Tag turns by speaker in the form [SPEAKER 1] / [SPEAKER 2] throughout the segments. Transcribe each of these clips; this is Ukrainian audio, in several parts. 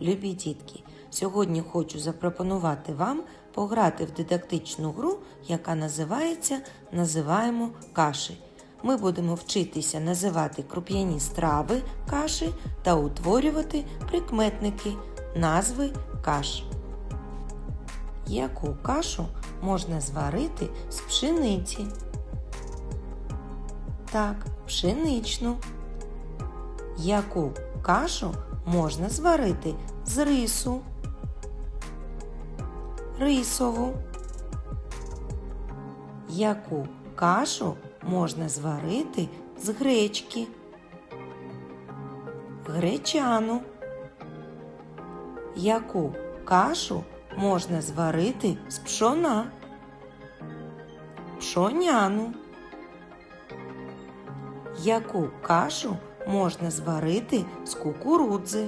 [SPEAKER 1] любі дітки! Сьогодні хочу запропонувати вам пограти в дидактичну гру, яка називається Називаємо каші. Ми будемо вчитися називати круп'яні страви каші та утворювати прикметники назви каш. Яку кашу можна зварити з пшениці? Так, пшеничну. Яку кашу можна зварити з рису? Рисову. Яку кашу можна зварити з гречки? Гречану. Яку кашу можна зварити з пшона? Пшоняну. Яку кашу можна зварити з кукурудзи?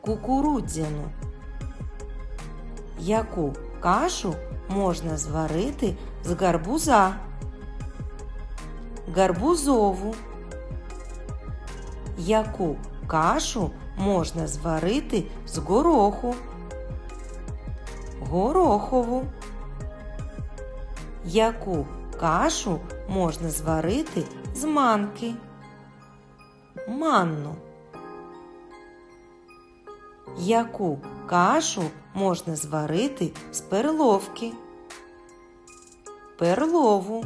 [SPEAKER 1] Кукурудзяну. Яку кашу можна зварити з гарбуза? Гарбузову. Яку кашу можна зварити з гороху? Горохову. Яку кашу можна зварити з манки? Манну. Яку кашу можна зварити з перловки? Перлову.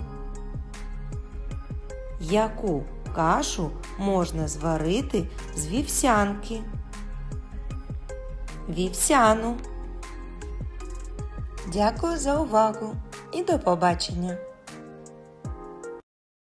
[SPEAKER 1] Яку кашу можна зварити з вівсянки? Вівсяну. Дякую за увагу і до побачення!